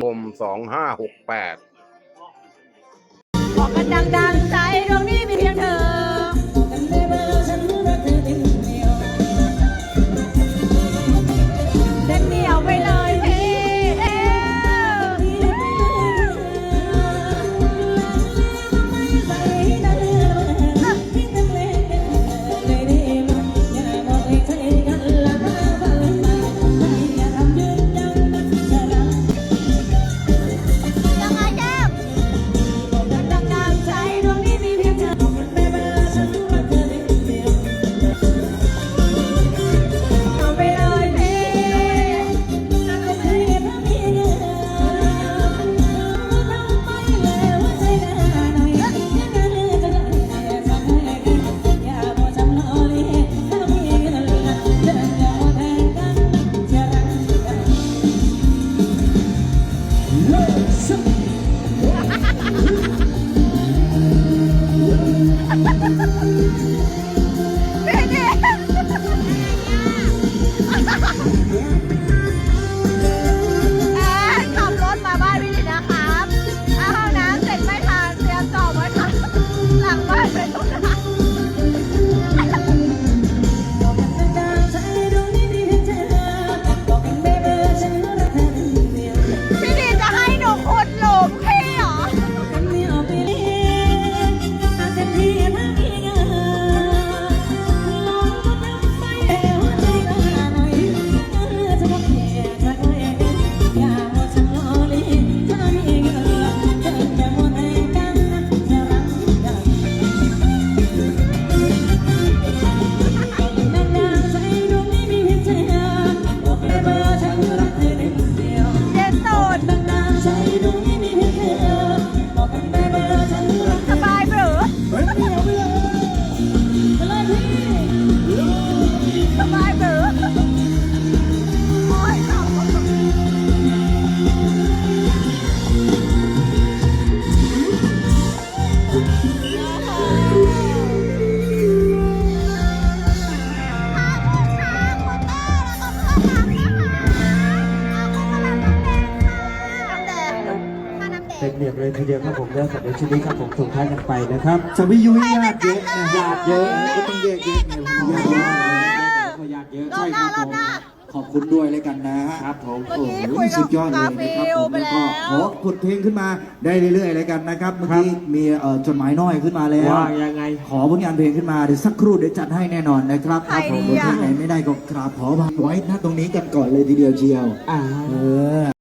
นมสองห้าหกแปด เต็มเหนียบเลยทีเดียวครับผมแล้วสำหรับชุดนี้ครับผมส่งท้ายกันไปนะครับสวิยุ้ยญาติเยอะนะญาติเยอะก็ต้องแยกเยอะไงญาติเยอะก็ญาติเยอะใช่ครับผมขอบคุณด้วยเลยกันนะฮะครับผมเมื่อโอ้กี้โหคุยกับสุดยอดเลยนะครับผมกาฟิลไปแล้วแล้วก็ขอกดเพลงขึ้นมาได้เรื่อยๆเลยกันนะครับเมื่อกี้มีเอ่อจดหมายน้อยขึ้นมาแล้วว่ายังไงขอผลงานเพลงขึ้นมาเดี๋ยวสักครู่เดี๋ยวจัดให้แน่นอนนะครับใครผมดีเพลอะงไหนไม่ได้ก็กราบขอบังไว้นะตรงนี้กันก่อนเลยทีเดียวเชียวอ่าเออ